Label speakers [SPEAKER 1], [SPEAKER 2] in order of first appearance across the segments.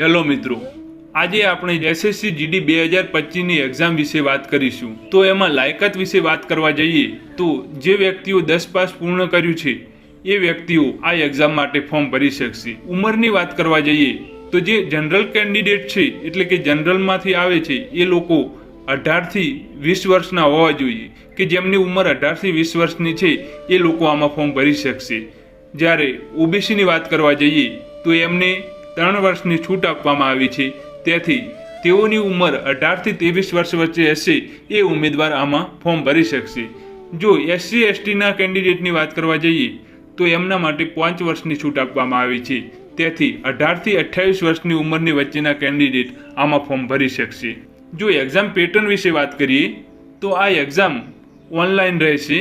[SPEAKER 1] Hello મિત્રો, આજે આપણે એસએસસી જીડી બે હજાર પચીસની એક્ઝામ વિશે વાત કરીશું. તો એમાં લાયકાત વિશે વાત કરવા જઈએ, તો જે વ્યક્તિઓ દસ પાસ પૂર્ણ કર્યું છે, એ વ્યક્તિઓ આ એક્ઝામ માટે ફોર્મ ભરી શકશે. ઉંમરની વાત કરવા જઈએ, તો જે જનરલ કેન્ડિડેટ છે, એટલે કે જનરલમાંથી આવે છે, એ લોકો અઢારથી વીસ વર્ષના હોવા જોઈએ, કે જેમની ઉંમર અઢારથી વીસ વર્ષની છે, એ લોકો આમાં ફોર્મ ભરી શકશે. જ્યારે ઓબીસીની વાત કરવા જઈએ, તો એમને ત્રણ વર્ષની છૂટ આપવામાં આવી છે. તેથી તેઓની ઉંમર અઢારથી ત્રેવીસ વર્ષ વચ્ચે હશે એ ઉમેદવાર આમાં ફોર્મ ભરી શકશે. જો એસસી, એસટીના કેન્ડિડેટની વાત કરવા જઈએ, તો એમના માટે પાંચ વર્ષની છૂટ આપવામાં આવી છે. તેથી અઢારથી અઠ્યાવીસ વર્ષની ઉંમરની વચ્ચેના કેન્ડિડેટ આમાં ફોર્મ ભરી શકશે. જો એક્ઝામ પેટર્ન વિશે વાત કરીએ, તો આ એક્ઝામ ઓનલાઈન રહેશે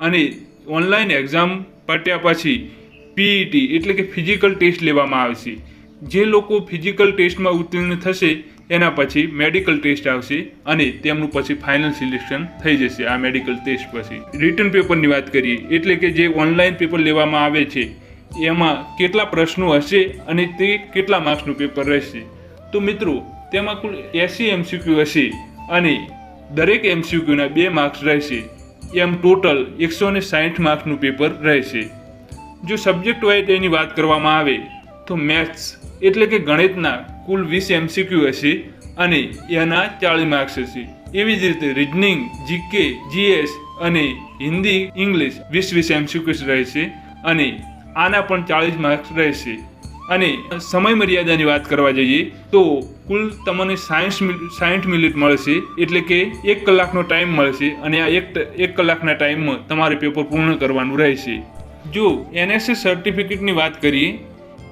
[SPEAKER 1] અને ઓનલાઈન એક્ઝામ પટ્યા પછી પીઈટી એટલે કે ફિઝિકલ ટેસ્ટ લેવામાં આવશે. જે લોકો ફિઝિકલ ટેસ્ટમાં ઉત્તીર્ણ થશે, એના પછી મેડિકલ ટેસ્ટ આવશે અને તેમનું પછી ફાઇનલ સિલેક્શન થઈ જશે આ મેડિકલ ટેસ્ટ પછી. રિટર્ન પેપરની વાત કરીએ, એટલે કે જે ઓનલાઈન પેપર લેવામાં આવે છે, એમાં કેટલા પ્રશ્નો હશે અને તે કેટલા માર્ક્સનું પેપર રહેશે. તો મિત્રો, તેમાં કુલ એસી એમસીક્યુ હશે અને દરેક એમસીક્યુના બે માર્ક્સ રહેશે. એમ ટોટલ એકસો ને સાઠ માર્ક્સનું પેપર રહેશે. જો સબ્જેક્ટ વાઇઝ એની વાત કરવામાં આવે તો મેથ્સ એટલે કે ગણિતના કુલ વીસ એમસીક્યુ હશે અને એના ચાળીસ માર્ક્સ હશે. એવી જ રીતે રીઝનિંગ જીકે જીએસ અને હિન્દી ઇંગ્લિશ વીસ વીસ એમસીક્યુસ રહેશે અને આના પણ ચાળીસ માર્ક્સ રહેશે. અને સમય મર્યાદાની વાત કરવા જઈએ તો કુલ તમને સાયન્સ સાઠ મિનિટ મળશે એટલે કે એક કલાકનો ટાઈમ મળશે અને આ એક એક કલાકના ટાઈમમાં તમારે પેપર પૂર્ણ કરવાનું રહેશે. જો એનએસએસ સર્ટિફિકેટની વાત કરીએ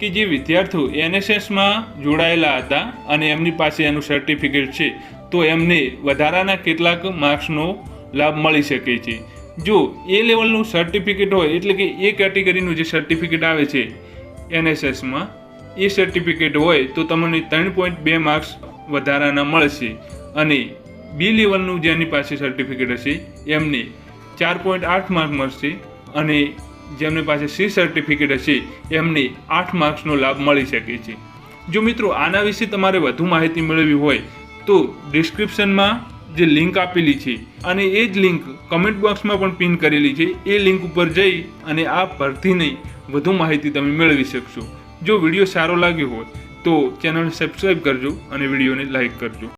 [SPEAKER 1] કે જે વિદ્યાર્થીઓ એનએસએસમાં જોડાયેલા હતા અને એમની પાસે એનું સર્ટિફિકેટ છે, તો એમને વધારાના કેટલાક માર્ક્સનો લાભ મળી શકે છે. જો એ લેવલનું સર્ટિફિકેટ હોય, એટલે કે એ કેટેગરીનું જે સર્ટિફિકેટ આવે છે એનએસએસમાં એ સર્ટિફિકેટ હોય, તો તમને ત્રણ પોઈન્ટ બે માર્ક્સ વધારાના મળશે. અને બી લેવલનું જેની પાસે સર્ટિફિકેટ હશે, એમને ચાર પોઈન્ટ આઠ માર્ક મળશે. અને જેમની પાસે સી સર્ટિફિકેટ હશે, એમને આઠ માર્ક્સનો લાભ મળી શકે છે. જો મિત્રો આના વિશે તમારે વધુ માહિતી મેળવવી હોય, તો ડિસ્ક્રિપ્શનમાં જે લિંક આપેલી છે, અને એ જ લિંક કમેન્ટ બોક્સમાં પણ પિન કરેલી છે, એ લિંક ઉપર જઈ અને આ ભરતીની વધુ માહિતી તમે મેળવી શકશો. જો વીડિયો સારો લાગ્યો હોય, તો ચેનલ સબસ્ક્રાઈબ કરજો અને વિડીયોને લાઈક કરજો.